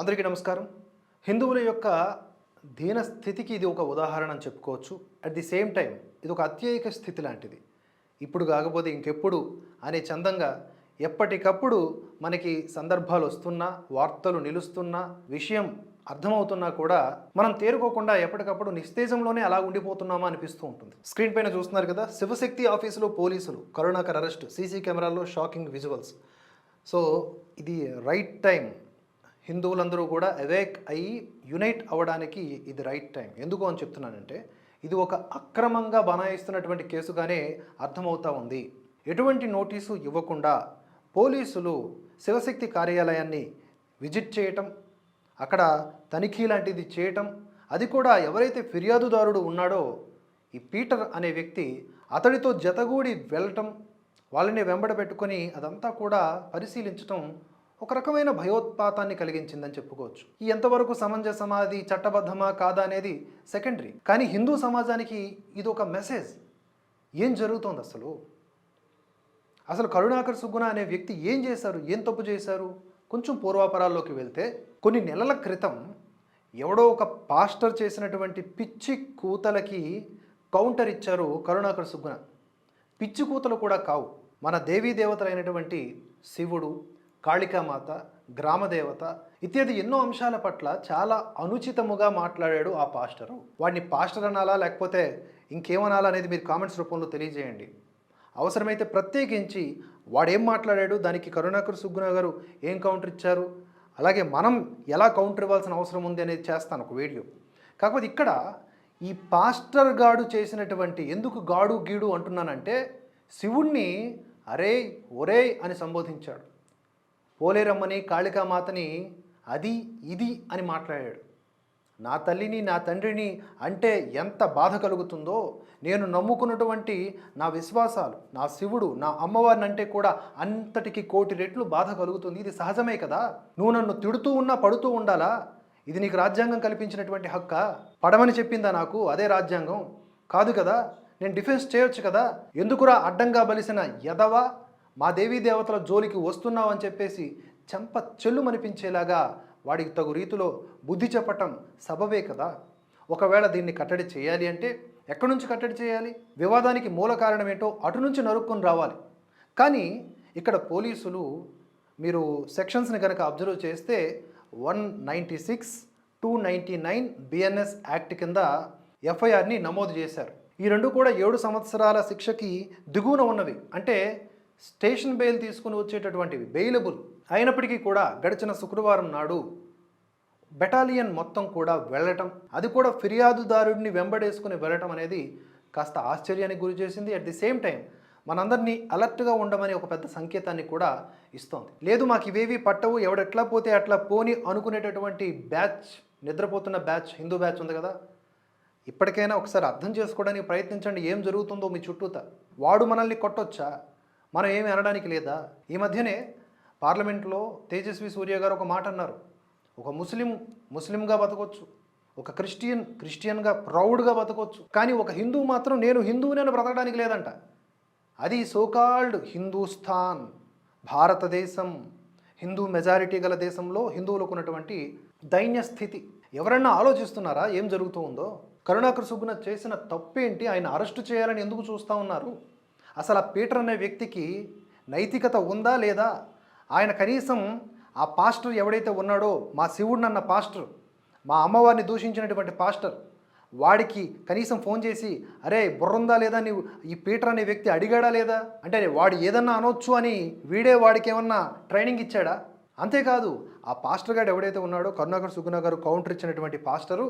అందరికీ నమస్కారం. హిందువుల యొక్క దీన స్థితికి ఇది ఒక ఉదాహరణ అని చెప్పుకోవచ్చు. అట్ ది సేమ్ టైం ఇది ఒక అత్యయిక స్థితి లాంటిది. ఇప్పుడు కాకపోతే ఇంకెప్పుడు అనే చందంగా ఎప్పటికప్పుడు మనకి సందర్భాలు వస్తున్నా వార్తలు నిలుస్తున్నా విషయం అర్థమవుతున్నా కూడా మనం తేరుకోకుండా ఎప్పటికప్పుడు నిస్తేజంలోనే అలా ఉండిపోతున్నామా అనిపిస్తూ ఉంటుంది. స్క్రీన్ పైన చూస్తున్నారు కదా శివశక్తి ఆఫీసులో పోలీసులు కరుణాకర్ అరెస్ట్ సీసీ కెమెరాల్లో షాకింగ్ విజువల్స్. సో ఇది రైట్ టైం హిందువులందరూ కూడా అవేక్ అయ్యి యునైట్ అవ్వడానికి ఇది రైట్ టైం. ఎందుకు అని చెప్తున్నానంటే ఇది ఒక అక్రమంగా బనాయిస్తున్నటువంటి కేసుగానే అర్థమవుతా ఉంది. ఎటువంటి నోటీసు ఇవ్వకుండా పోలీసులు శివశక్తి కార్యాలయాన్ని విజిట్ చేయటం అక్కడ తనిఖీ లాంటిది చేయటం అది కూడా ఎవరైతే ఫిర్యాదుదారుడు ఉన్నాడో ఈ పీటర్ అనే వ్యక్తి అతడితో జతగూడి వెళ్ళటం వాళ్ళని వెంబడ పెట్టుకొని అదంతా కూడా పరిశీలించటం ఒక రకమైన భయోత్పాతాన్ని కలిగించిందని చెప్పుకోవచ్చు. ఈ ఎంతవరకు సమంజసమా అది చట్టబద్ధమా కాదా అనేది సెకండరీ కానీ హిందూ సమాజానికి ఇది ఒక మెసేజ్ ఏం జరుగుతోంది అసలు? అసలు కరుణాకర్ సుగ్గుణ అనే వ్యక్తి ఏం చేశారు? ఏం తప్పు చేశారు? కొంచెం పూర్వాపరాల్లోకి వెళ్తే కొన్ని నెలల క్రితం ఎవడో ఒక పాస్టర్ చేసినటువంటి పిచ్చి కూతలకి కౌంటర్ ఇచ్చారు కరుణాకర్ సుగ్గుణ. పిచ్చి కూతలు కూడా కావు. మన దేవీ దేవతలైనటువంటి శివుడు కాళికామాత గ్రామదేవత ఇత్యాది ఎన్నో అంశాల పట్ల చాలా అనుచితముగా మాట్లాడాడు ఆ పాస్టరు. వాడిని పాస్టర్ అనాలా లేకపోతే ఇంకేమనాలా అనేది మీరు కామెంట్స్ రూపంలో తెలియజేయండి. అవసరమైతే ప్రత్యేకించి వాడేం మాట్లాడాడు దానికి కరుణాకర్ సుగ్గునా గారు ఏం కౌంటర్ ఇచ్చారు అలాగే మనం ఎలా కౌంటర్ ఇవ్వాల్సిన అవసరం ఉంది అనేది చేస్తాను ఒక వీడియో. కాకపోతే ఇక్కడ ఈ పాస్టర్ గాడు చేసినటువంటి ఎందుకు గాడు గీడు అంటున్నానంటే శివుణ్ణి అరే ఒరే అని సంబోధించాడు. పోలేరమ్మని కాళికామాతని అది ఇది అని మాట్లాడాడు. నా తల్లిని నా తండ్రిని అంటే ఎంత బాధ కలుగుతుందో నేను నమ్ముకున్నటువంటి నా విశ్వాసాలు నా శివుడు నా అమ్మవారిని అంటే కూడా అంతటికి కోటి రెట్లు బాధ కలుగుతుంది. ఇది సహజమే కదా? నువ్వు నన్ను తిడుతూ ఉన్నా పడుతూ ఉండాలా? ఇది నీకు రాజ్యాంగం కల్పించినటువంటి హక్క? పడమని చెప్పిందా నాకు? అదే రాజ్యాంగం. కాదు కదా? నేను డిఫెన్స్ చేయొచ్చు కదా? ఎందుకురా అడ్డంగా బలిసిన యదవ మా దేవీ దేవతల జోలికి వస్తున్నావు అని చెప్పేసి చెంప చెల్లుమనిపించేలాగా వాడికి తగు రీతిలో బుద్ధి చెప్పటం సబవే కదా. ఒకవేళ దీన్ని కట్టడి చేయాలి అంటే ఎక్కడి నుంచి కట్టడి చేయాలి? వివాదానికి మూల కారణం ఏంటో అటు నుంచి నరుక్కొని రావాలి. కానీ ఇక్కడ పోలీసులు మీరు సెక్షన్స్ని కనుక అబ్జర్వ్ చేస్తే one ninety six two ninety nine BNS act కింద ఎఫ్ఐఆర్ని నమోదు చేశారు. ఈ రెండు కూడా ఏడు సంవత్సరాల శిక్షకి దిగువన ఉన్నవి. అంటే స్టేషన్ బెయిల్ తీసుకుని వచ్చేటటువంటివి బెయిలబుల్ అయినప్పటికీ కూడా గడిచిన శుక్రవారం నాడు బెటాలియన్ మొత్తం కూడా వెళ్ళటం అది కూడా ఫిర్యాదుదారుడిని వెంబడేసుకుని వెళ్ళటం అనేది కాస్త ఆశ్చర్యానికి గురి చేసింది. అట్ ది సేమ్ టైం మనందరినీ అలర్ట్గా ఉండమని ఒక పెద్ద సంకేతాన్ని కూడా ఇస్తోంది. లేదు మాకు ఇవేవి పట్టవు ఎవడెట్లా పోతే అట్లా పోని అనుకునేటటువంటి బ్యాచ్ నిద్రపోతున్న బ్యాచ్ హిందూ బ్యాచ్ ఉంది కదా. ఇప్పటికైనా ఒకసారి అర్థం చేసుకోవడానికి ప్రయత్నించండి ఏం జరుగుతుందో మీ చుట్టూత. వాడు మనల్ని కొట్టొచ్చా? మనం ఏమి అనడానికి లేదా? ఈ మధ్యనే పార్లమెంట్లో తేజస్వి సూర్య గారు ఒక మాట అన్నారు. ఒక ముస్లిం ముస్లింగా బతకొచ్చు. ఒక క్రిస్టియన్ క్రిస్టియన్గా ప్రౌడ్గా బతకొచ్చు. కానీ ఒక హిందూ మాత్రం నేను హిందువునే బ్రతకడానికి లేదంట. అది సోకాల్డ్ హిందూస్థాన్ భారతదేశం హిందూ మెజారిటీ గల దేశంలో హిందువులకు ఉన్నటువంటి దైన్య స్థితి. ఎవరన్నా ఆలోచిస్తున్నారా? ఏం జరుగుతూ ఉందో? కరుణాకర్ సుగ్గున చేసిన తప్పేంటి? ఆయన అరెస్టు చేయాలని ఎందుకు చూస్తూ ఉన్నారు? అసలు ఆ పీటర్ అనే వ్యక్తికి నైతికత ఉందా లేదా? ఆయన కనీసం ఆ పాస్టర్ ఎవడైతే ఉన్నాడో మా శివుడు అన్న పాస్టర్ మా అమ్మవారిని దూషించినటువంటి పాస్టర్ వాడికి కనీసం ఫోన్ చేసి అరే బుర్రందా లేదా? నీవు ఈ పీటర్ అనే వ్యక్తి అడిగాడా లేదా? అంటే వాడు ఏదన్నా అనొచ్చు అని వీడే వాడికి ఏమన్నా ట్రైనింగ్ ఇచ్చాడా? అంతేకాదు ఆ పాస్టర్ గారు ఎవడైతే ఉన్నాడో కరుణాకర్ సుగుణ గారు కౌంటర్ ఇచ్చినటువంటి పాస్టరు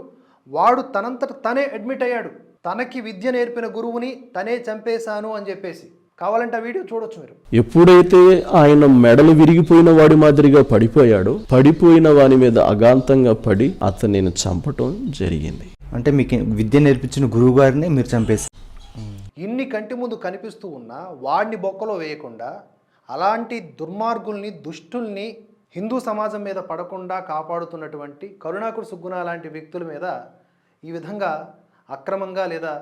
వాడు తనంతట తనే అడ్మిట్ అయ్యాడు. తనకి విద్య నేర్పిన గురువుని తనే చంపేశాను అని చెప్పేసి. కావాలంటే ఆ వీడియో చూడొచ్చు మీరు. ఎప్పుడైతే ఆయన మెడలు విరిగిపోయిన వాడి మాదిరిగా పడిపోయాడో పడిపోయిన వాని మీద అగాంతంగా పడి అతనిని చంపటం జరిగింది. అంటే మీకు విద్య నేర్పించిన గురువు గారిని మీరు చంపేసి ఇన్ని కంటి ముందు కనిపిస్తూ ఉన్నా వాడిని బొక్కలో వేయకుండా అలాంటి దుర్మార్గుల్ని దుష్టుల్ని హిందూ సమాజం మీద పడకుండా కాపాడుతున్నటువంటి కరుణాకుడు సుగ్గుణ లాంటి వ్యక్తుల మీద ఈ విధంగా అక్రమంగా లేదా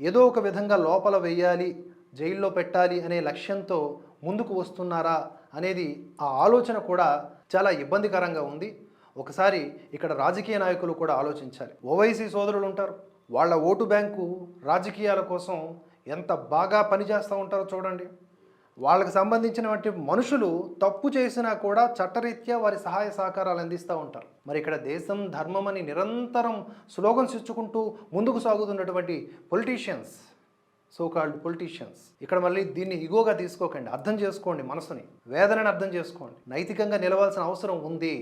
ఏదో ఒక విధంగా లోపల వెయ్యాలి జైల్లో పెట్టాలి అనే లక్ష్యంతో ముందుకు వస్తున్నారా అనేది ఆ ఆలోచన కూడా చాలా ఇబ్బందికరంగా ఉంది. ఒకసారి ఇక్కడ రాజకీయ నాయకులు కూడా ఆలోచించాలి. ఓవైసీ సోదరులు ఉంటారు. వాళ్ళ ఓటు బ్యాంకు రాజకీయాల కోసం ఎంత బాగా పనిచేస్తూ ఉంటారో చూడండి. వాళ్ళకి సంబంధించినటువంటి మనుషులు తప్పు చేసినా కూడా చట్టరీత్యా వారి సహాయ సహకారాలు అందిస్తూ ఉంటారు. మరి ఇక్కడ దేశం ధర్మం అని నిరంతరం స్లోగన్స్ ఇచ్చుకుంటూ ముందుకు సాగుతున్నటువంటి పొలిటీషియన్స్ సో కాల్డ్ పొలిటీషియన్స్ ఇక్కడ మళ్ళీ దీన్ని ఇగోగా తీసుకోకండి అర్థం చేసుకోండి మనసుని వేదనని అర్థం చేసుకోండి. నైతికంగా నిలవాల్సిన అవసరం ఉంది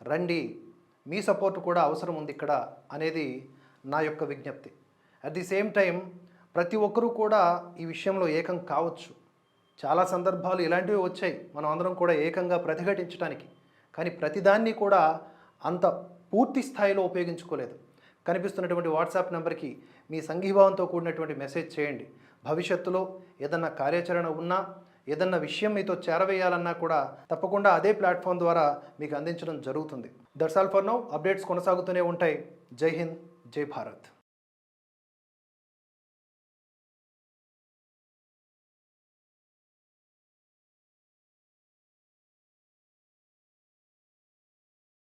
రండి మీ సపోర్ట్ కూడా అవసరం ఉంది ఇక్కడ అనేది నా యొక్క విజ్ఞప్తి. అట్ ది సేమ్ టైం ప్రతి ఒక్కరూ కూడా ఈ విషయంలో ఏకం కావచ్చు. చాలా సందర్భాలు ఇలాంటివి వచ్చాయి. మనం అందరం కూడా ఏకంగా ప్రతిఘటించడానికి కానీ ప్రతిదాన్ని కూడా అంత పూర్తి స్థాయిలో ఉపయోగించుకోలేదు. కనిపిస్తున్నటువంటి వాట్సాప్ నెంబర్కి మీ సంఘీభావంతో కూడినటువంటి మెసేజ్ చేయండి. భవిష్యత్తులో ఏదన్నా కార్యాచరణ ఉన్నా ఏదన్నా విషయం మీతో చేరవేయాలన్నా కూడా తప్పకుండా అదే ప్లాట్ఫామ్ ద్వారా మీకు అందించడం జరుగుతుంది. That's all for now. Updates కొనసాగుతూనే ఉంటాయి. జై హింద్ జై భారత్.